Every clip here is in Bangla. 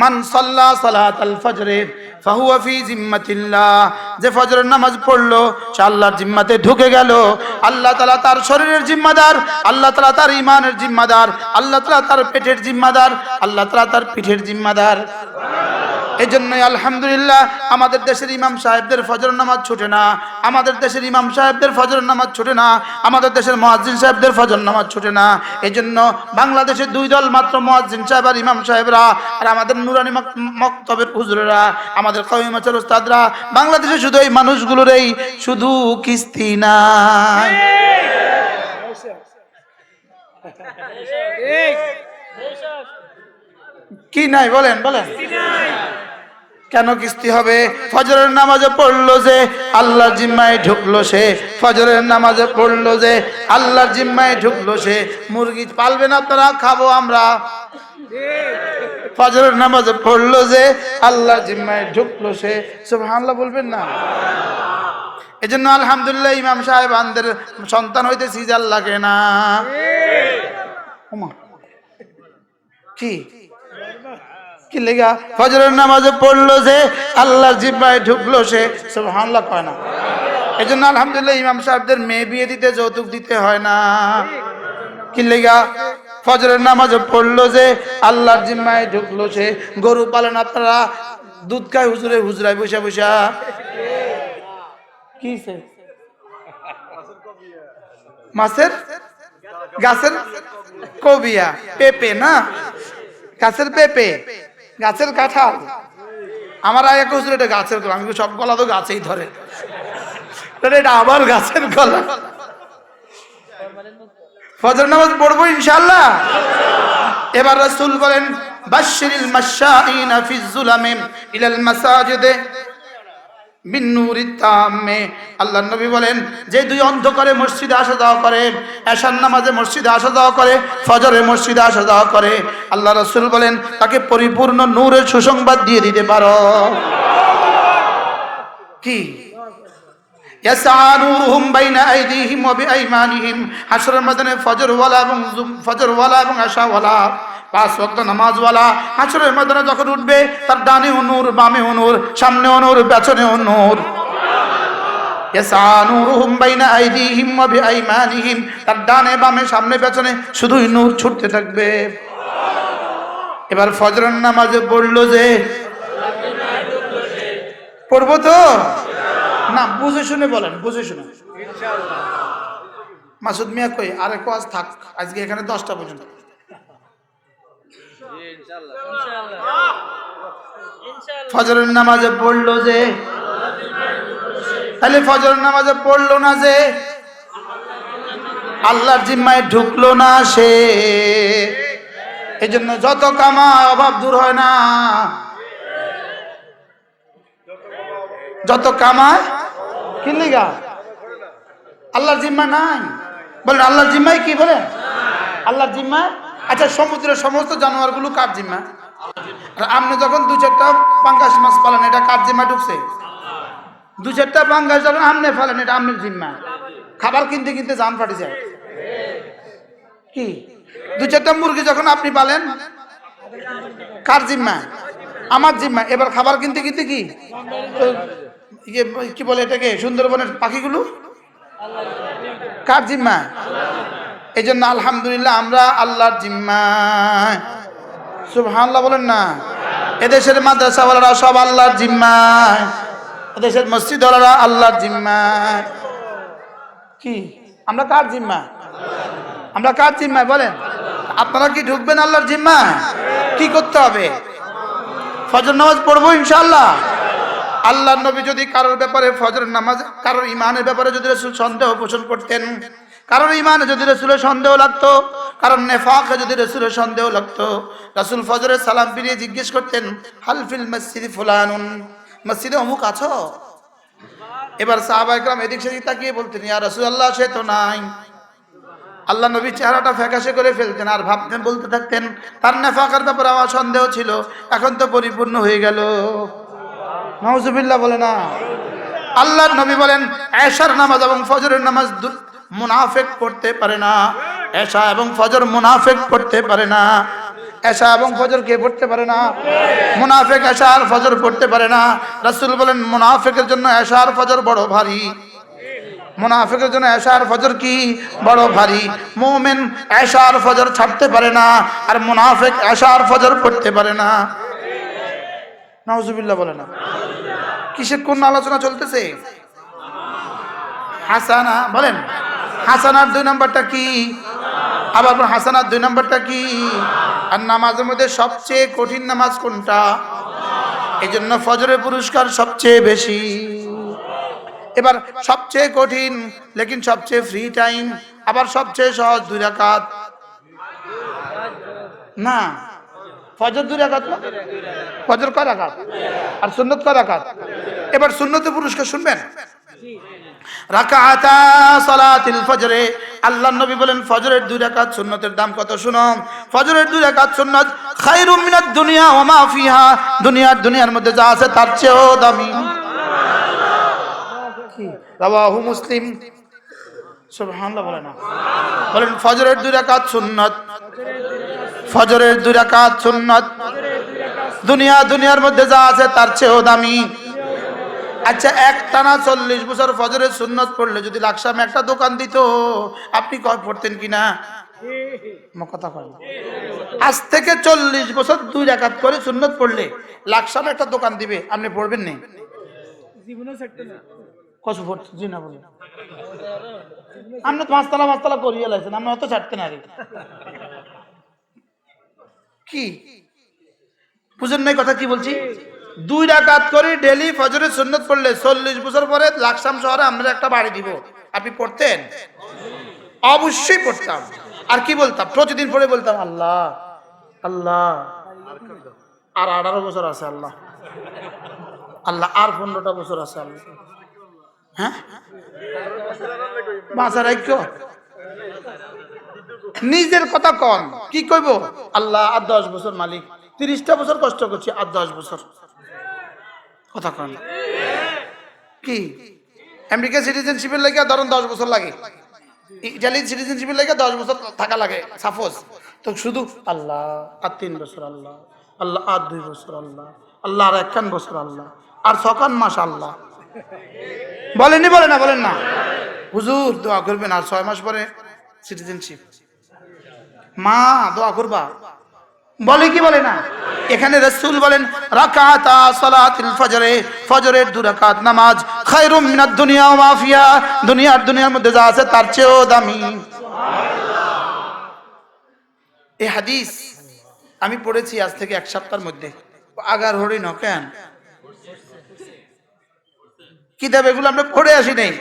মান সাল্লা সালাতাল ফজরে, ফাহুয়া ফি জিম্মাতিল্লাহ। যে ফজরের নামাজ পড়ল, সে আল্লাহর জিম্মাতে ঢুকে গেল। আল্লাহ তালা তার শরীরের জিম্মাদার, আল্লাহ তালা তার ইমানের জিম্মাদার, আল্লাহ তালা তার পেটের জিম্মাদার, আল্লাহ তালা তার পিঠের জিম্মাদার। এই জন্যই আলহামদুলিল্লাহ আমাদের দেশের ইমাম সাহেবদের ফজর নামাজ ছুটে না আমাদের দেশের ইমাম সাহেবদের ফজর নামাজ ছুটে না আমাদের দেশের মহাজিন সাহেবদের ফজর নামাজ ছুটে না। এই জন্য বাংলাদেশের দুই দল মাত্র মহাজিন সাহেব আর ইমাম সাহেবরা আর আমাদের নুরানি মক- মক্তবের হুজুরেরা আমাদের কবিমাচার উস্তাদরা বাংলাদেশে শুধু এই মানুষগুলোর এই শুধু কিস্তি না। কি নাই, বলেন বলেন। কেন কিস্তি হবে? ফজরের নামাজে পড়ল যে আল্লাহর জিম্মায় ঢুকলো সে। ফজরের নামাজে পড়ল যে আল্লাহর জিম্মায় ঢুকলো সে। মুরগি পালবেন আপনারা, খাব আমরা। ফজরের নামাজে পড়ল যে আল্লাহর জিম্মায় ঢুকলো সে। সুবহানাল্লাহ বলবেন না? এজন্য আলহামদুলিল্লাহ ইমাম সাহেব আনদের সন্তান হইতে সিজার লাগে না। কি? কি লেগা? ফজরের নামাজে পড়ল যে আল্লাহর জিব্বায় ঢুকলো সে। সুবহানাল্লাহ কয় না। এই জন্য আলহামদুলিল্লাহ ইমাম সাহেবদের মেয়ে বিয়ে দিতে, যৌতুক দিতে হয় না। কি লেগা? ফজরের নামাজে পড়ল যে, আল্লাহর জিম্মায় ঢুকলো সে। গরু পালন আপনারা দুধ খায় হুজুরে, হুজরায় বসে, বসা। কি মাছের? গাছের? কবিয়া। পেঁপে না? গাছের পেঁপে? গাছের কাঁঠাল। আমার আগে হুজুর এটা গাছের গলা আমি সব গলা তো গাছেই ধরে। এটা আবার গাছের গলা ফজর নামাজ পড়ব ইনশাল্লাহ এবার রসুল বলেন বাশিরিল মাশাইনা ফি যুলামি ইলাল মাসাজিদে। আল্লাহ নবী বলেন, যে দুই অন্ধকারে মসজিদে আসা যাওয়া করে নামাজে মসজিদে আসা যাওয়া করে, ফজরে মসজিদে আসা যাওয়া করে, আল্লাহ রসুল বলেন, তাকে পরিপূর্ণ নূরের সুসংবাদ দিয়ে দিতে পারো। কি? ফজরওয়ালা এবং ফজরওয়ালা এবং আশাওয়ালা পাঁচ ওয়াক্ত নামাজওয়ালা হাশরের ময়দানে যখন উঠবে তার ডানে নূর বামে নূর সামনে অনুর পেছনেও নূর ইয়াসআ নূরুহুম বাইনা আইদিহিম ওয়া তার ডানে বামে সামনে পেছনে শুধুই নূর ছুটতে থাকবে। এবার ফজরের নামাজে পড়ল যে পড়ব তো? না বুঝে শুনে বলেন বুঝে শুনে। মাসুদ মিয়া কই আরে আজ থাক আজকে এখানে দশটা পর্যন্ত। ফজরের নামাজে পড়ল যে? তাহলে ফজরের নামাজে পড়ল না যে? আল্লাহর জিম্মায় ঢুকলো না সে? এই জন্য যত কামায় অভাব দূর হয় না। যত কামায় কি লিগা? আল্লাহর জিম্মা নাই। বলেন আল্লাহর জিম্মায় কি বলেন? আল্লাহর জিম্মা আচ্ছা সমুদ্রের সমস্ত জানোয়ারগুলো কার জিম্মা? আর আপনি যখন দু চারটা পাঙ্গাস মাছ পালেন, এটা কার জিম্মা ঢুকছে? দু চারটা পাঙ্গাস যখন আমনে ফেলেন, এটা আপনার জিম্মা। খাবার কিনতে কিনতে জান ফাটে যায়। কি? দু চারটা মুরগি যখন আপনি পালেন, কার জিম্মা? আমার জিম্মা। এবার খাবার কিনতে কিনতে কি? ইয়ে কি বলে এটাকে? সুন্দরবনের পাখিগুলো? কার জিম্মা? এই জন্য আলহামদুলিল্লাহ আমরা আল্লাহর জিম্মায়। সুবহানাল্লাহ বলেন না? এদেশের মাদ্রাসাওয়ালারা সব আল্লাহর জিম্মায়। এদেশের মসজিদওয়ালারা আল্লাহর জিম্মায়। কি? আমরা কার জিম্মা আমরা কার জিম্মায় বলেন? আপনারা কি ঢুকবেন আল্লাহর জিম্মা কি করতে হবে? ফজর নামাজ পড়ব ইনশাল্লাহ আল্লাহ নবী যদি কারোর ব্যাপারে ফজর নামাজ, কারোর ইমানের ব্যাপারে যদি সন্দেহ পোষণ করতেন কারোর ইমানে যদি রসুলের সন্দেহ লাগতো, কারণ নেফাকে যদি রসুলের সন্দেহ লাগতো, রসুল ফজরের সালাম ফিরিয়ে জিজ্ঞেস করতেন হালফিল মসজিদ ফুলানুন? মসজিদে অমুক আছো? এবার সাহাবা এদিক সেদিক তাকিয়ে বলতেন, ইয়া রসুল আল্লাহ সে তো নাই। আল্লাহ নবী চেহারাটা ফ্যাকাশে করে ফেলতেন আর ভাবতেন, বলতে থাকতেন, তার নেফাকার ব্যাপারে আমার সন্দেহ ছিল, এখন তো পরিপূর্ণ হয়ে গেল। নওজুবিল্লাহ বলে না। আল্লাহর নবী বলেন, এশার নামাজ এবং ফজরের নামাজ মুনাফেক পড়তে পারে না। এশা এবং ফজর মুনাফেক পড়তে পারে না। এশা এবং ফজর কে পড়তে পারে না? মুনাফেক এশা আর ফজর পড়তে পারে না। রাসূল বলেন, মুনাফেকের জন্য এশা আর ফজর বড় ভারী। মুনাফিকের জন্য এশার ফজর কি? বড় ভারী। মুমিন এশার ফজর ছাড়তে পারে না আর মুনাফিক এশার ফজর পড়তে পারে না। নাউজুবিল্লাহ বলে না। কিসের কোন আলোচনা চলতেছে? হাসানা বলেন। হাসানার দুই নাম্বারটা কি? আবার হাসানার দুই নাম্বারটা কি? আর নামাজের মধ্যে সবচেয়ে কঠিন নামাজ কোনটা? এই জন্য ফজরের পুরস্কার সবচেয়ে বেশি। এবার সবচেয়ে কঠিন, লেকিন সবচেয়ে ফ্রি টাইম আবার সবচেয়ে সহজ দুই রাকাত। না, ফজর দুই রাকাত না? ফজর কয় রাকাত? আর সুন্নত কয় রাকাত? এবার সুন্নতে পুরস্কার শুনবেন? দুই সুন্নতের দাম কত ফজরের দুই যা আছে তার চেয়েও দামি। মুসলিম। বলেন, ফজরের দুই ফজরের দুনিয়া দুনিয়ার মধ্যে যা আছে তার চেয়েও দামি। আচ্ছা এক টানা চল্লিশ বছর ফজরের সুন্নত পড়লে যদি লাকসামে একটা দোকান দিত আপনি কয় পড়তেন কিনা? কথা কয় আজ থেকে চল্লিশ বছর দুই রাকাত করে সুন্নত পড়লে লাকসামে একটা দোকান দিবে আপনি পড়বেন নি? জি না তো পাঁচতলা পাঁচতলা করিয়ে লাইছেন আপনি অত ছাড়তেন আরে। কি? বুঝেন নাই কথা কি বলছি? দুই রাকাত করে ডেলি ফজরের সুন্নত পড়লে চল্লিশ বছর পরে লাকসাম শহরে আমরা একটা বাড়ি দিব। আপনি পড়তেন? অবশ্যই পড়তাম। আর কি বলতাম? প্রতিদিন পড়ে বলতাম, আল্লাহ আল্লাহ। আর আঠারো বছর আছে, আল্লাহ। আল্লাহ, আর পনেরোটা বছর আছে, আল্লাহ। হ্যাঁ? নিজের কথা কন। কি কইব? আল্লাহ, আর দশ বছর মালিক। তিরিশটা বছর কষ্ট করছি, আর দশ বছর। কথা কন। কি? আমেরিকা সিটিজেনশিপের লাগে ধরুন দশ বছর লাগে। ইটালিয়ান সিটিজেনশিপের লাগে দশ বছর থাকা লাগে সাপোজ তো শুধু আল্লাহ, আর তিন বছর আল্লাহ আল্লাহ, আর দুই বছর আল্লাহ আল্লাহ, আর একখান বছর আল্লাহ, আর ছখান মাস আল্লাহ। বলেনি বলে না, বলেন না। হুজুর, দোয়া করবেন, আর ছয় মাস পরে সিটিজেনশিপ মা, দোয়া করবা। বলে কি বলে না? এখানে রসুল বলেন নামাজ খায়রুম মিনাদ দুনিয়া ওয়া মা দুনিয়ার দুনিয়ার মধ্যে যা আছে তার চেয়েও দামি। হাদিস আমি পড়েছি আজ থেকে এক সপ্তাহের মধ্যে। আগার হরিণ কেন? কিতাব এগুলো আমরা পড়ে আসি নাই।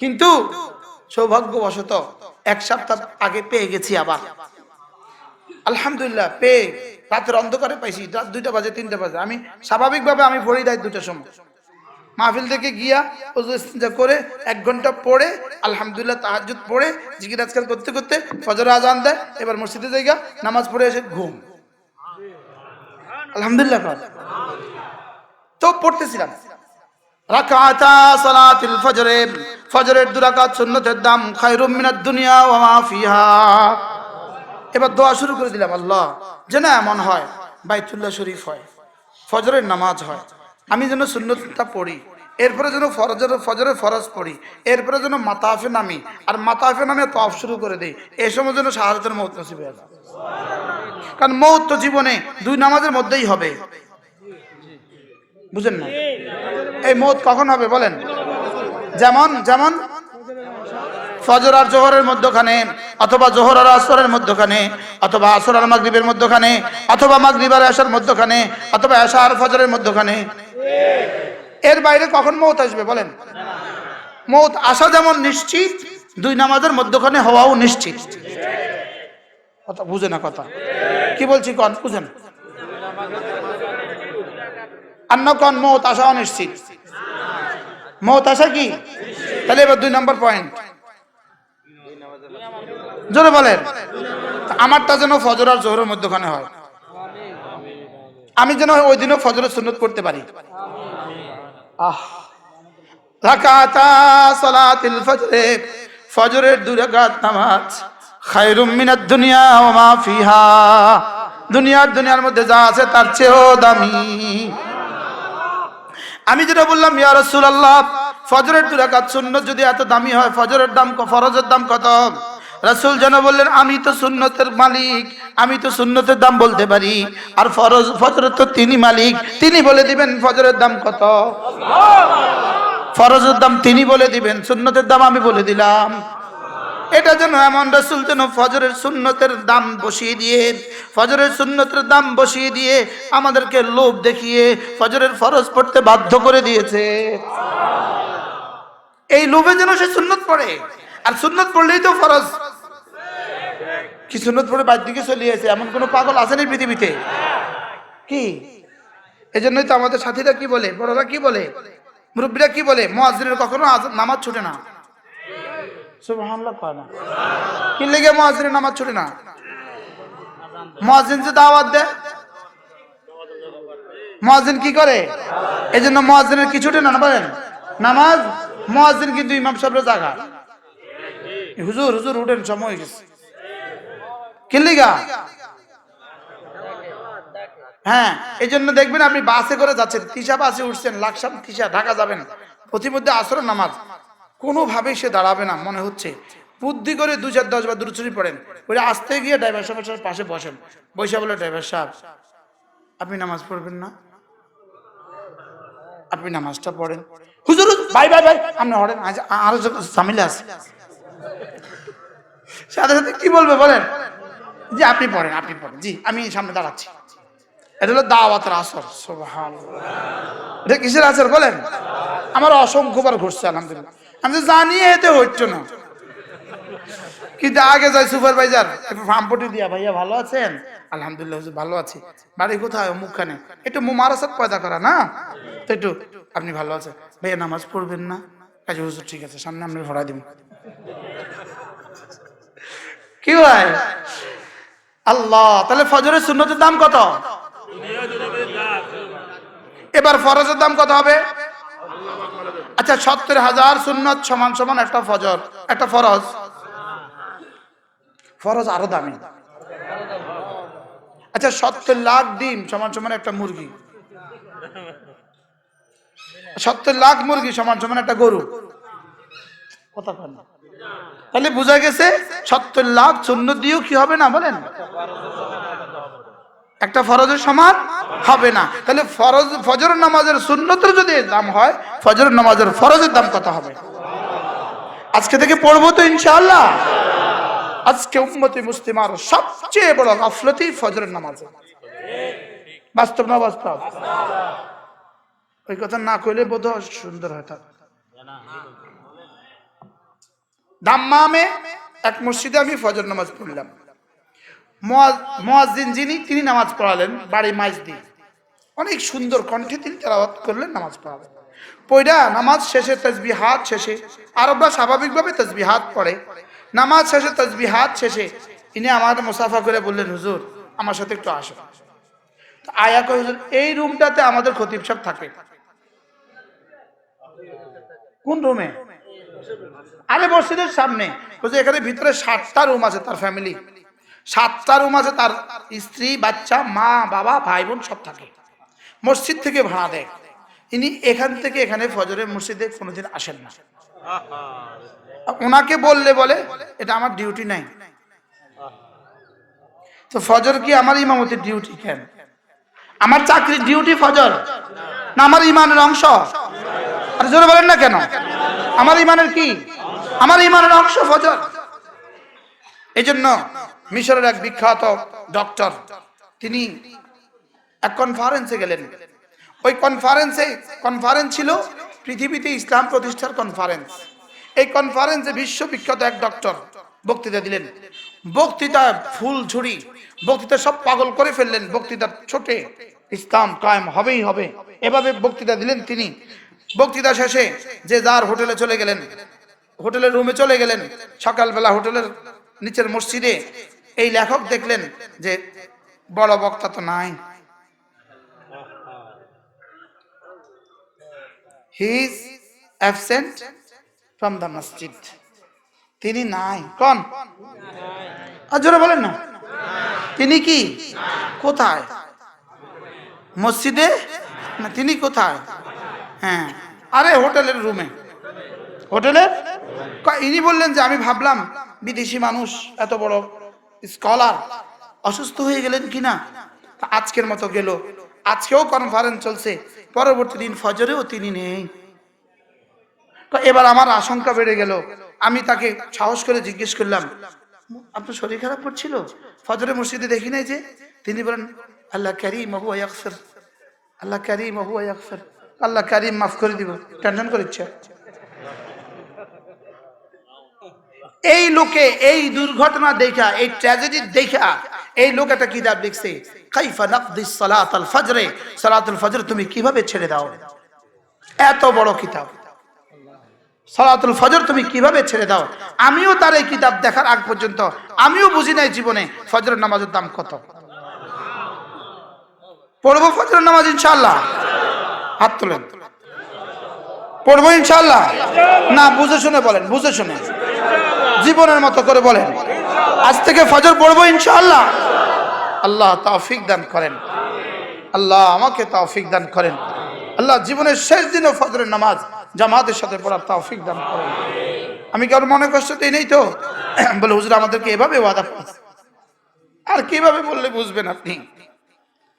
কিন্তু সৌভাগ্যবশত এক সপ্তাহ আগে পেয়ে গেছি আবার। আলহামদুলিল্লাহ, পেয়ে রাতের অন্ধকারে পাইছি, রাত দুইটা বাজে, তিনটা বাজে। আমি স্বাভাবিকভাবে আমি পড়ি দেয় দুটার সময়। মাহফিল থেকে গিয়া করে এক ঘণ্টা পড়ে, আলহামদুলিল্লাহ তাহাজ্জুদ পড়ে, জিকির আজকাল করতে করতে ফজর আজান দেয়, এবার মসজিদে জায়গা নামাজ পড়ে এসে ঘুম। আলহামদুলিল্লাহ তো পড়তেছিলাম। রাকাতা ফজরের দুরাকাত সুন্নতের দাম খায়রুম দুনিয়া ওয়া মা এবার দোয়া শুরু করে দিলাম, আল্লাহ, যেন এমন হয়, বাইতুল্লাহ শরীফ হয়, ফজরের নামাজ হয়। আমি যেন সুন্নতটা পড়ি, এরপরে যেন ফরজের, ফজরের ফরজ পড়ি, এরপরে যেন মাতাফে নামি, আর মাতাফে নামে তফ শুরু করে দিই এই সময় যেন শাহাদাতের মৌত নসিব কারণ মৌত তো জীবনে দুই নামাজের মধ্যেই হবে। বুঝেন না? এই মৌত কখন হবে বলেন? যেমন যেমন ফজর আর জোহরের মধ্যখানে, অথবা জোহর আর আসরের মধ্যখানে, অথবা আসর আর মাগরিবের মধ্যখানে, অথবা মাগরিব আর আসার মধ্যখানে, অথবা আশা আর ফজরের মধ্যখানে। এর বাইরে কখন মৌত আসবে বলেন? মৌত আসা যেমন নিশ্চিত, দুই নামাজের মধ্যখানে হওয়াও নিশ্চিত। কথা বুঝে না কথা? কি বলছি কন? বুঝেন। অন্য কন, মৌত আসাও নিশ্চিত। মৌত আসা কি? তাহলে এবার দুই নম্বর পয়েন্ট জোরে বলেন। আমারটা যেন ফজর আর জোহরের মধ্যখানে হয়। আমি যেন ওই দিনও ফজরের সুন্নত করতে পারি। আমি যেটা বললাম, ইয়া রাসূলুল্লাহ, ফজরের দু রাকাত সুন্নত যদি এত দামি হয়, ফজরের দাম ফরজের দাম কত? রাসূল যেন বললেন, আমি তো সুন্নতের মালিক, আমি তো সুন্নতের দাম বলতে পারি। আর ফরজ ফজরের তো তিনি মালিক, তিনি বলে দিবেন ফজরের দাম কত? ফরজের দাম তিনি বলে দিবেন, সুন্নতের দাম আমি বলে দিলাম। এটা যেন এমন রসুল যেন ফজরের সুন্নতের দাম বসিয়ে দিয়ে, ফজরের সুন্নতের দাম বসিয়ে দিয়ে আমাদেরকে লোভ দেখিয়ে ফজরের ফরজ পড়তে বাধ্য করে দিয়েছে। এই লোভে যেন সে সুন্নত পড়ে। আর সুন্নত পড়লেই তো ফরজ। কি সুন্নত বাইর দিকে চলিয়েছে এমন কোনো পাগল আসেনি পৃথিবীতে? কি? এজন্যই তো আমাদের সাথীরা কি বলে, বড়রা কি বলে, মুরব্বীরা কি বলে মহাজিনের কখনো নামাজ ছুটে না। নামাজ ছুটে যে দেয় কি করে? এই জন্য না নামাজ কিন্তু ইমাম সাহেবের জায়গা। হুজুর হুজুর, উঠেন, সময় হয়ে গেছে। কি হ্যাঁ এই জন্য দেখবেন আপনি বাসে করে যাচ্ছেন, তিশা বাসে উঠছেন, লাকসাম তিশা, ঢাকা যাবেন, প্রতিমধ্যে আসর নামাজ। কোনোভাবেই সে দাঁড়াবে না, মনে হচ্ছে। বুদ্ধি করে দু চার দশ বা দূরচুরি পড়েন ওই আসতে গিয়ে ড্রাইভার সাহেবের পাশে বসেন। বৈশা বলে, ড্রাইভার সাহেব, আপনি নামাজ পড়বেন না? আপনি নামাজটা পড়েন। হুজুর ভাই ভাই ভাই আপনি হরেন আরও ঝামেলা আছে। সাথে সাথে কি বলবে বলেন? জি, আপনি পড়েন আপনি পড়েন। জি, আমি সামনে দাঁড়াচ্ছি। এটা হলো দাওয়াতের আসর। এটা কিসের আসর বলেন? আমার অসংখ্যবার ঘুরছে আলহামদুলিল্লাহ। আমি তো জানি, এতে হচ্ছে না। কিন্তু আগে যাই সুপারভাইজার, একটু ফার্মপটি দিয়া, ভাইয়া, ভালো আছেন? আলহামদুলিল্লাহ ভালো আছি। বাড়ি কোথায়? মুখখানে। একটু মুমারাসাত পয়দা করা, না? তো একটু, আপনি ভালো আছেন? ভাইয়া, নামাজ পড়বেন না। কাজে হুজুর, ঠিক আছে, সামনে আমি ভরা দিব। কি ভাই? আল্লাহ, তাহলে ফজরের সুন্নতের দাম কত? এবার ফরজের দাম কত হবে? আচ্ছা সত্তর হাজার সুন্নত সমান সমান একটা ফজর, একটা ফরজ। ফরজ আরও দামি। আচ্ছা সত্তর লাখ ডিম সমান সমান একটা মুরগি। সত্তর লাখ মুরগি সমান সমান একটা গরু। কথা না। তাহলে বোঝা গেছে সত্তর লাখ শূন্য দিয়েও কি হবে না, বলেন? একটা ফরজের সমান হবে না। তাহলে ফরজ, ফজর নামাজের সুন্নতের যদি দাম হয়, ফজর নামাজের ফরজের দাম কত হবে? আজকে থেকে পড়ব তো ইনশাআল্লাহ। আজকে উম্মতি মুসলিমার সবচেয়ে বড় গাফলতি ফজরের নামাজে। বাস্তব না বাস্তব? ওই কথা না কইলে বোধ সুন্দর হয় তার দাম্মামে এক মসজিদে আমি ফজর নামাজ পড়লাম। মোয়াজিন যিনি, তিনি নামাজ পড়ালেন বাড়ি মাইজ দিয়ে অনেক সুন্দর কণ্ঠে তিনি তেলাওয়াত করলেন, নামাজ পড়ালেন। পয়ডা নামাজ শেষে তসবি হাত শেষে, আরবরা স্বাভাবিকভাবে তসবি হাত পড়ে। নামাজ শেষে তসবি হাত শেষে, ইনি আমার মুসাফা করে বললেন, হুজুর, আমার সাথে একটু আসো। আয়া কয়, হুজুর, এই রুমটাতে আমাদের খতিব সাহেব থাকে। কোন রুমে? আরে মসজিদের সামনে। বলছে, এখানে ভিতরে সাতটা রুম আছে তার ফ্যামিলি সাতটা রুম আছে তার স্ত্রী, বাচ্চা, মা, বাবা, ভাই বোন সব থাকে। মসজিদ থেকে ভাড়া দেয়। ইনি এখান থেকে এখানে ফজরে মসজিদে কোনোদিন আসেন না। ওনাকে বললে বলে, এটা আমার ডিউটি নাই। তো ফজর কি আমার ইমামতির ডিউটি কেন? আমার চাকরির ডিউটি ফজর? না, আমার ইমানের অংশ? আর জোরে বলেন না কেন? আমার ইমানের কি? আমার ইমানের অংশ ফজর এই জন্য মিশরের এক বিখ্যাত ডক্টর, তিনি এক কনফারেন্সে গেলেন। ওই কনফারেন্সে কনফারেন্স ছিল পৃথিবীতে ইসলাম প্রতিষ্ঠার কনফারেন্স এই কনফারেন্সে বিশ্ববিখ্যাত এক ডক্টর বক্তৃতা দিলেন। বক্তৃতা ফুল ঝুড়ি, বক্তৃতা সব পাগল করে ফেললেন। বক্তৃতা ছোটে ইসলাম কায়েম হবেই হবে। এভাবে বক্তৃতা দিলেন তিনি। বক্তৃতা শেষে যে যার হোটেলে চলে গেলেন। হোটেলের রুমে চলে গেলেন। সকালবেলা হোটেলের নিচের মসজিদে এই লেখক দেখলেন যে, বড় বক্তা তো নাই। He is absent from the masjid তিনি নাই। কোন? আর জোরে বলেন না। তিনি কি? কোথায়? মসজিদে? না, তিনি কোথায়? হ্যাঁ। আরে, হোটেলের রুমে। হোটেলের? ইনি বললেন যে, আমি ভাবলাম বিদেশি মানুষ, এত বড় স্কলার অসুস্থ হয়ে গেলেন কিনা? আজকের মতো গেল। আজকেও কনফারেন্স চলছে। পরবর্তী দিন ফজরেও তিনি নেই। এবার আমার আশঙ্কা বেড়ে গেল। আমি তাকে সাহস করে জিজ্ঞেস করলাম, আপনার শরীর খারাপ করছিল? ফজরে মসজিদে দেখি নাই যে? তিনি বলেন, আল্লাহ ক্যারিম আবু আয়াকফের আল্লাহ ক্যারিম আবু আয়াকফের আল্লাহ ক্যারিম মাফ করে দিব। টেনশন করিচ্ছে। এই লোকে এই দুর্ঘটনা দেখা, এই ট্র্যাজেডি দেখা, এই লোক একটা কিতাব লিখছে, কাইফা নাকদিস সালাত আল ফজরে, সালাতুল ফজর তুমি কীভাবে ছেড়ে দাও? এত বড় কিতাব। সালাতুল ফজর তুমি কীভাবে ছেড়ে দাও? আমিও তার এই কিতাব দেখার আগ পর্যন্ত, আমিও বুঝি নাই জীবনে ফজরের নামাজের দাম কত। পড়ব ফজরের নামাজ ইনশাআল্লাহ। হাত তোলেন। পড়ব ইনশাআল্লাহ। না, বুঝে শুনে বলেন, বুঝে শুনে। জীবনের মতো করে বলেন। আজ থেকে ফজর পড়ব ইনশাআল্লাহ। আল্লাহ তৌফিক দান করেন। আল্লাহ আমাকে তৌফিক দান করেন। আল্লাহ জীবনের শেষ দিনও ফজরের নামাজ জামাতের সাথে পড়ার তৌফিক দান করেন। আমি কারও মনে কষ্ট দিই নেই তো? বলে, হুজুর, আমাদেরকে এভাবে ওয়াদা করেছে। আর কীভাবে বললে বুঝবেন আপনি?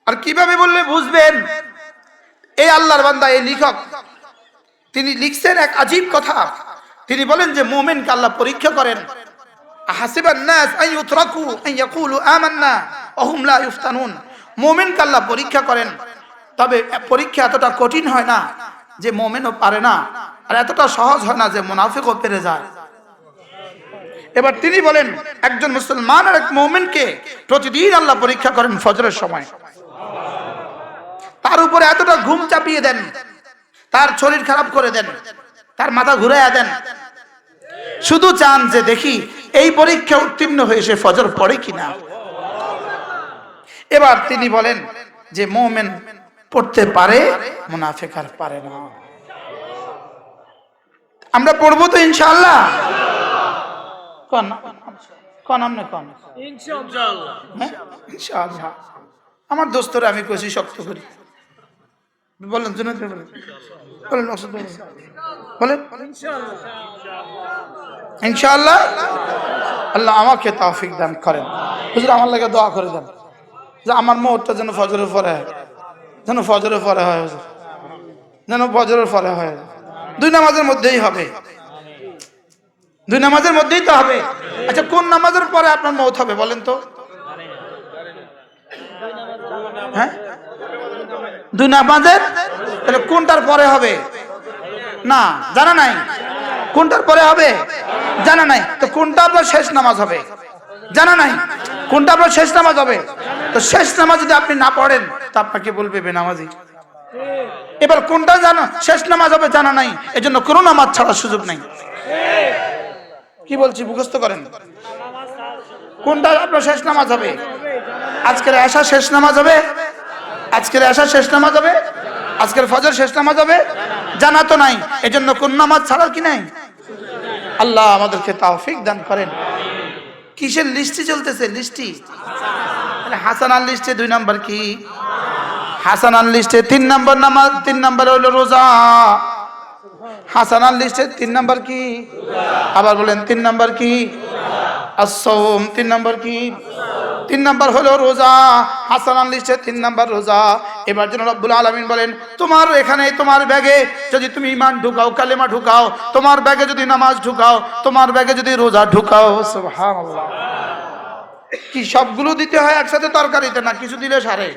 আর কীভাবে বললে বুঝবেন? এই আল্লাহর বান্দা, এই লেখক, তিনি লিখছেন এক আজীব কথা। তিনি বলেন যে, মোমেনকে আল্লাহ পরীক্ষা করেন। পরীক্ষা করেন। তবে পরীক্ষা এতটা কঠিন হয় না যে, মোমেনও পারে না। আর এতটা সহজ হয় না যে, মুনাফিকও পেরে যায়। এবার তিনি বলেন, একজন মুসলমান আর এক মোমেনকে প্রতিদিন আল্লাহ পরীক্ষা করেন ফজরের সময়। তার উপরে এতটা ঘুম চাপিয়ে দেন, তার শরীর খারাপ করে দেন তার মাথা ঘুরাইয়া দেন। শুধু চান যে দেখি এই পরীক্ষা উত্তীর্ণ হয়ে সে ফজর পড়ে কিনা। এবার তিনি বলেন যে মোমেন পড়তে পারে মুনাফেক আর পারে না। আমরা পড়ব তো ইনশাআল্লাহ। কন কন আমনে কন? হ্যাঁ? আমার দোস্তরা আমি কষি শক্ত করি। বলেন জুনাদ বলেন। বলেন বলেন। ইনশাআল্লাহ। আল্লাহ আমাকে তৌফিক দান করেন। হুজুর, আমার লাগে দোয়া করে দেন। যে আমার মোহরটা যেন ফজরের পরে হয়। যেন ফজরের পরে হয়, হুজুর। যেন ফজরের পরে হয়। দুই নামাজের মধ্যেই হবে। দুই নামাজের মধ্যেই তো হবে। আচ্ছা কোন নামাজের পরে আপনার মৌত হবে বলেন তো? হ্যাঁ? দুই নামাজের? তাহলে কোনটার পরে হবে? না, জানা নাই। কোনটার পরে হবে? জানা নাই। তো কোনটা আপনার শেষ নামাজ হবে? জানা নাই। কোনটা আপনার শেষ নামাজ হবে? তো শেষ নামাজ যদি আপনি না পড়েন, তো আপনাকে বলবে বেনামাজি। এবার কোনটা জানা? শেষ নামাজ হবে, জানা নাই। এজন্য কোনো নামাজ ছাড়ার সুযোগ নাই। কি বলছি, মুখস্থ করেন। কোনটা আপনার শেষ নামাজ হবে? আজকের আশা শেষ নামাজ হবে? আজকের আশা শেষ নামাজ হবে? আজকের ফজর শেষ নামাজ হবে? জানা তো নাই। এজন্য কোন নামাজ ছাড়ার কি নাই? আল্লাহ আমাদেরকে তাওফিক দান করেন। কিসের লিস্টি চলতেছে? লিস্টি। হাসানার লিস্টে দুই নাম্বার কি? হাসানার লিস্টে তিন নাম্বার নামাজ, তিন নাম্বার হলো রোজা। হাসানার লিস্টে তিন নাম্বার কি? আবার বলেন, তিন নাম্বার কি? আসম তিন নাম্বার কি? তিন নাম্বার হলো রোজা হাসানান লিস্টে তিন নাম্বার রোজা। এবার যেন রব্বুল আলমিন বলেন, তোমার এখানে তোমার ব্যাগে যদি তুমি ইমান ঢুকাও, কালেমা ঢুকাও, তোমার ব্যাগে যদি নামাজ ঢুকাও, তোমার ব্যাগে যদি রোজা ঢুকাও। কি সবগুলো দিতে হয় একসাথে তরকারিতে না কিছু দিলে সারে?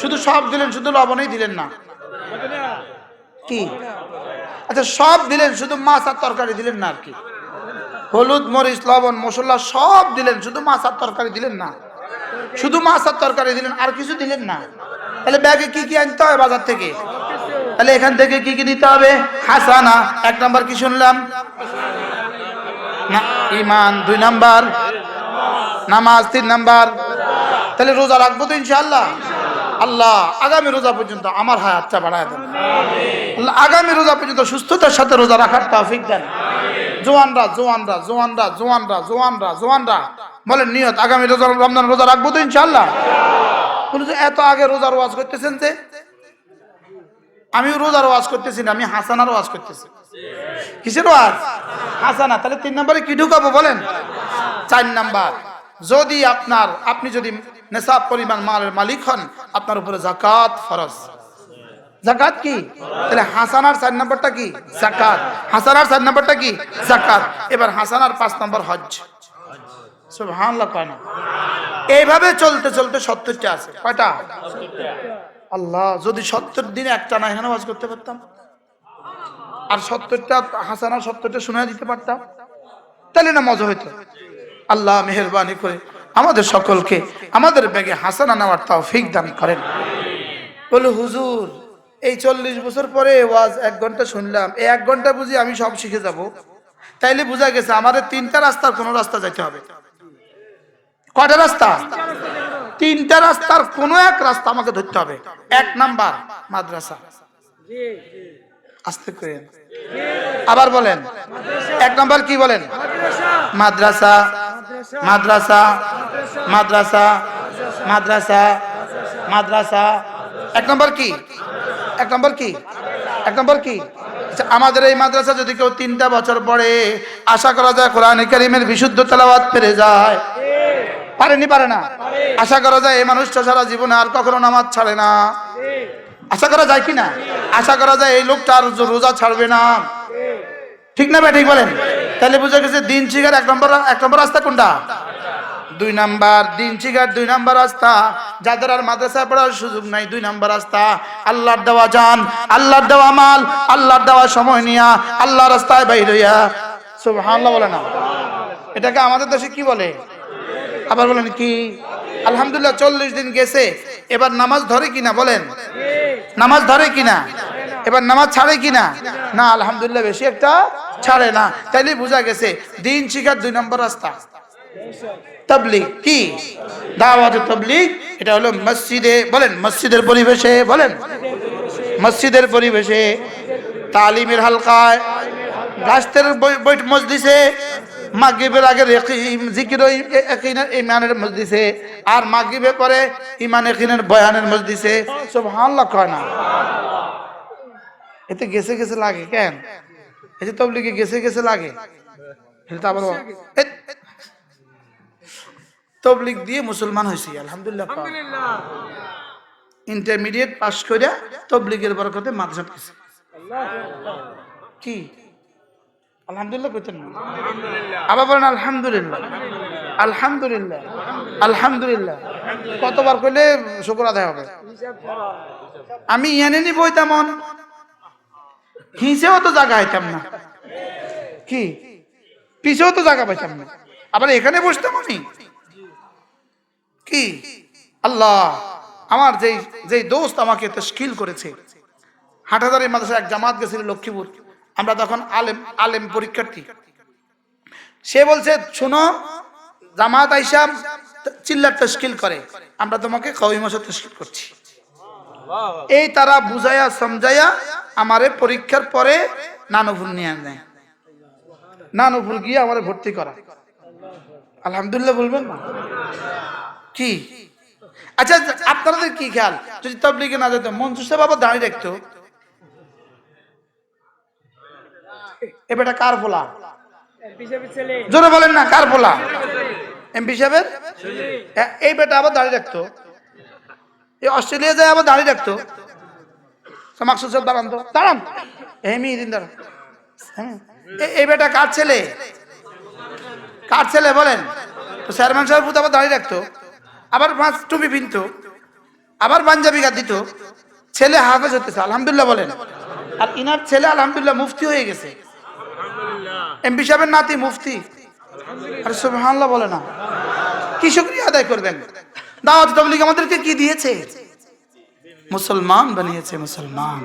শুধু সব দিলেন, শুধু লবণই দিলেন না? কি? আচ্ছা সব দিলেন, শুধু মাছ আর তরকারি দিলেন না আর কি? হলুদ, মরিচ, লবণ, মশলা সব দিলেন, শুধু মাছ আর তরকারি দিলেন না। শুধু মাছ আর তরকারি দিলেন, আর কিছু দিলেন না। তাহলে ব্যাগে কি কি আনতে হবে বাজার থেকে? তাহলে এখান থেকে কি কি দিতে হবে? হাসানা এক নাম্বার কি শুনলাম? ইমান দুই নাম্বার। নামাজ, তিন নাম্বার। তাহলে রোজা রাখব তো ইনশাআল্লাহ। আল্লাহ, আগামী রোজা পর্যন্ত আমার হায়াতটা বাড়ায় দেন। আগামী রোজা পর্যন্ত সুস্থতার সাথে রোজা রাখার তৌফিক দেন। জোয়ানরা জোয়ানরা জোয়ানরা জোয়ানরা জোয়ানরা জোয়ানরা। বলেন, নিয়ত, আগামী রোজা রমজান রোজা রাখব তো ইনশাল্লাহ এত আগে রোজার ওয়াজ করতেছেন যে? আমি রোজার ওয়াজ করতেছি না, আমি হাসানার ওয়াজ করতেছি। কিসের ওয়াজ? হাসানা, তাহলে তিন নম্বরে কি ঢুকাবো বলেন? চার নাম্বার, যদি আপনার, আপনি যদি নেশাব পরিমাণ মালের মালিক হন, আপনার উপরে জাকাত ফরজ। জাকাত কি? তাহলে হাসানার চার নম্বরটা কি? জাকাত। হাসানার চার নম্বরটা কি? জাকাত। এবার হাসানার পাঁচ নম্বর হজ এইভাবে চলতে চলতে সত্তরটা আছে। কয়টা? আল্লাহ, যদি সত্তর দিনে একটা না এখানে করতে পারতাম। আর সত্তরটা, হাসানা সত্তরটা শোনা দিতে পারতাম। তাহলে না মজা হইতো। আল্লাহ মেহরবানি করে আমাদের সকলকে, আমাদের ব্যাগে হাসানা নেওয়ার তাও ফিক দান করেন। বলে হুজুর। এই চল্লিশ বছর পরে ওয়াজ এক ঘণ্টা শুনলাম। এই এক ঘণ্টা বুঝি আমি সব শিখে যাব। তাইলে বোঝা গেছে আমাদের তিনটা রাস্তার কোনো রাস্তা যাইতে হবে। কটা রাস্তা? তিনটা রাস্তার কোনো এক রাস্তা আমাকে ধরতে হবে। এক নাম্বার মাদ্রাসা। আস্তে করে আবার বলেন। এক নাম্বার কি বলেন? মাদ্রাসা। মাদ্রাসা। মাদ্রাসা। মাদ্রাসা। মাদ্রাসা। এক নম্বর কি? এক নম্বর কি? এক নম্বর কি? আচ্ছা, আমাদের এই মাদ্রাসা যদি কেউ তিনটা বছর পরে আশা করা যায় কোরআন কারিমের বিশুদ্ধ তেলাওয়াত পেরে যায়। পারেনি পারে না? আশা করা যায় এই মানুষটা সারা জীবনে আর কখনো নামাজ ছাড়ে না। আশা করা যায় কি না? আশা করা যায় এই লোকটা আর রোজা ছাড়বে না। ঠিক না ভাই ঠিক বলেন? তাহলে বুঝা গেছে দিন শিকার এক নম্বর এক নম্বর রাস্তা কোনটা? দুই নাম্বার দিন দুই নাম্বার রাস্তা। যাদের আর মাদ্রাসায় পড়ার সুযোগ নাই, দুই নাম্বার রাস্তা। আল্লাহর দেওয়া যান, আল্লাহর দেওয়া মাল, আল্লাহর দেওয়া সময় নিয়া আল্লাহ রাস্তায় বাইর হইয়া। সুবহানাল্লাহ বলে না? এটাকে আমাদের দেশে কি বলে? আবার বলেন কি? আলহামদুলিল্লাহ চল্লিশ দিন গেছে, এবার নামাজ ধরে কিনা বলেন? নামাজ ধরে কিনা? এবার নামাজ ছাড়ে কিনা? না, আলহামদুলিল্লাহ বেশি একটা ছাড়ে না। তাইলে বোঝা গেছে, দিন শিখার দুই নম্বর রাস্তা। তবলিগ কি? দাওয়াত তবলিগ, এটা হলো মসজিদে, বলেন, মসজিদের পরিবেশে, বলেন। মসজিদের পরিবেশে, তালিমের হালকায় বই মসজিদে মাগরিবের আগে জিকির ও ইমানের মসজিদে আর মাগরিবের পরে ইমান ইয়াকিনের বয়ানের মসজিদে সুবহানাল্লাহ কয় না। এতে গেছে গেছে লাগে কেন? এতে তবলিগে গেছে গেছে লাগে। এটা তবলিগ দিয়ে মুসলমান হয়েছি আলহামদুলিল্লাহ। ইন্টারমিডিয়েট পাস করে তবলিগের বরকতে মাদ্রাসা গেছে। কি? আলহামদুলিল্লাহ আবার বলেন আলহামদুলিল্লাহ। আলহামদুলিল্লাহ। আলহামদুলিল্লাহ। কতবার কইলে শুকর আদায় হবে? আমি ইয়ানে নি বই তেমন। হিসেও তো জায়গা হইতাম না। কি? পিছেও তো জায়গা পাইতাম না। আবার এখানে বসতাম আমি? কি? আল্লাহ, আমার যেই যেই দোস্ত আমাকে তশকিল করেছে। হাটাদারি মাদ্রাসা এক জামাত গেছিল লক্ষ্মীপুর। আমরা তখন আলেম আলেম পরীক্ষার্থী। সে বলছে, শোনো, জামাত আইসা চিল্লার তশকিল করে। আমরা তোমাকে কবি মাসে তশকিল করছি। এই তারা বুঝাইয়া, সমঝাইয়া আমারে পরীক্ষার পরে নানুপুর নিয়ে নেয় নানুপুর গিয়ে আমারে ভর্তি করা আলহামদুলিল্লাহ বলবেন না? কি? আচ্ছা আপনাদের কি খেয়াল? যদি তবলিগে না যেত মঞ্জুর সাহেব আবার দাঁড়িয়ে রাখতো? এ বেটা কার বলা জোরে বলেন না কার বলা এমপি সাহেবের? এই বেটা আবার দাঁড়িয়ে রাখতো। এই অস্ট্রেলিয়া যায় আবার দাঁড়িয়ে রাখতো। মাকসুদ সাহেব দাঁড়ান তো। দাঁড়ান। এমনি দিন দাঁড়ান। হ্যাঁ। এই বেটা কার ছেলে? কার ছেলে বলেন? তো চেয়ারম্যান সাহেব আবার দাঁড়িয়ে রাখতো। আবার পাঁচ টুপি পিনতো আবার পাঞ্জাবি গাদ দিত ছেলে হাফেজ হতেছে আলহামদুলিল্লাহ বলেন। আর ইনার ছেলে আলহামদুলিল্লাহ মুফতি হয়ে গেছে। এমপি সাহেবের নাতি মুফতি। আরে সুবহানাল্লাহ বলে না। কি শুকরিয়া আদায় করবেন? দাওয়াত তবলিগ আমাদেরকে কি দিয়েছে? মুসলমান বানিয়েছে মুসলমান।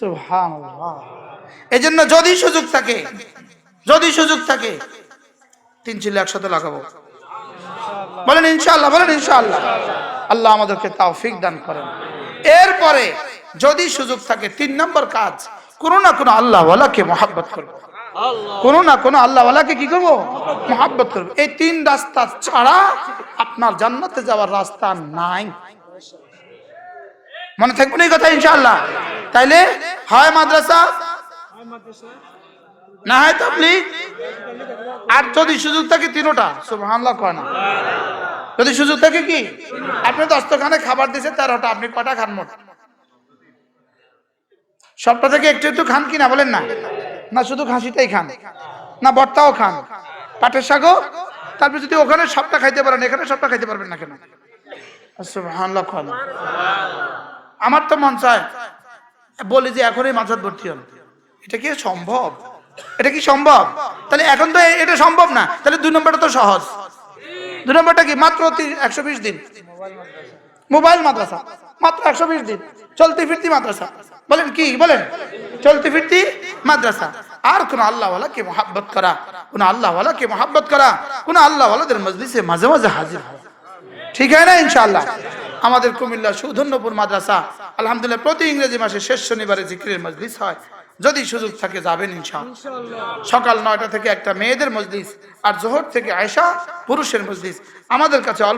সুবহানাল্লাহ। এজন্য যদি সুযোগ থাকে যদি সুযোগ থাকে তিন চিল্লা একসাথে লাগাবো। বলেন ইনশাল্লাহ বলেন ইনশাআল্লাহ। আল্লাহ আমাদেরকে তাওফিক দান করেন। এরপরে যদি সুযোগ থাকে তিন নম্বর কাজ কোনো না কোনো আল্লাহ ওয়ালাকে মহাব্বত করব। কোনো না কোনো আল্লাহওয়ালাকে কি করব? মহাব্বত করব। এই তিন রাস্তা ছাড়া আপনার জান্নাতে যাওয়ার রাস্তা নাই। মনে থাকবে না এই কথা ইনশাআল্লাহ? তাইলে হয় মাদ্রাসা। না হয় তাবলিগ আর যদি সুযোগ থাকে তিনোটা, সুবহানাল্লাহ কয় না। যদি সুযোগ থাকে কি? আপনি দস্তখানে খাবার দিয়েছে তেরোটা, আপনি কটা খান মোট? সবটা থেকে একটু একটু খান কি না বলেন না। না, শুধু খাসিটাই খান। না, ভর্তাও খান। পাটের শাকও? তারপর যদি ওখানে সবটা খাইতে পারেন, এখানে সবটা খাইতে পারবেন না কেন। আমার তো মন চায়, বলি যে এখনই মাথার ভর্তি হন। এটা কি সম্ভব? এটা কি সম্ভব? তাহলে এখন তো এটা সম্ভব না। তাহলে দুই নম্বরটা তো সহজ। দুই নম্বরটা কি? মাত্র একশো বিশ দিন। মোবাইল মাদ্রাসা। মাত্র একশো বিশ দিন। চলতি ফিরতি মাদ্রাসা। বলেন কি? বলেন। চলতি ফিরতি মাদ্রাসা। আর কোন আল্লাহওয়ালাকে মহাব্বত করা? কোন আল্লাহওয়ালাকে মহাব্বত করা? কোন আল্লাহওয়ালাদের মজলিসে মাঝে মাঝে হাজির হওয়া। ঠিক হয় না, ইনশাআল্লাহ? আমাদের কুমিল্লা সুধন্যপুর মাদ্রাসা, আলহামদুলিল্লাহ, প্রতি ইংরেজি মাসে শেষ শনিবারে জিকিরের মজলিস হয়। যদি সুযোগ থাকে যাবেন ইনশাআল্লাহ। সকাল নয়টা থেকে একটা মেয়েদের মজলিস আর জোহর থেকে আয়সা পুরুষের মজলিস। আমাদের কাছে অল্প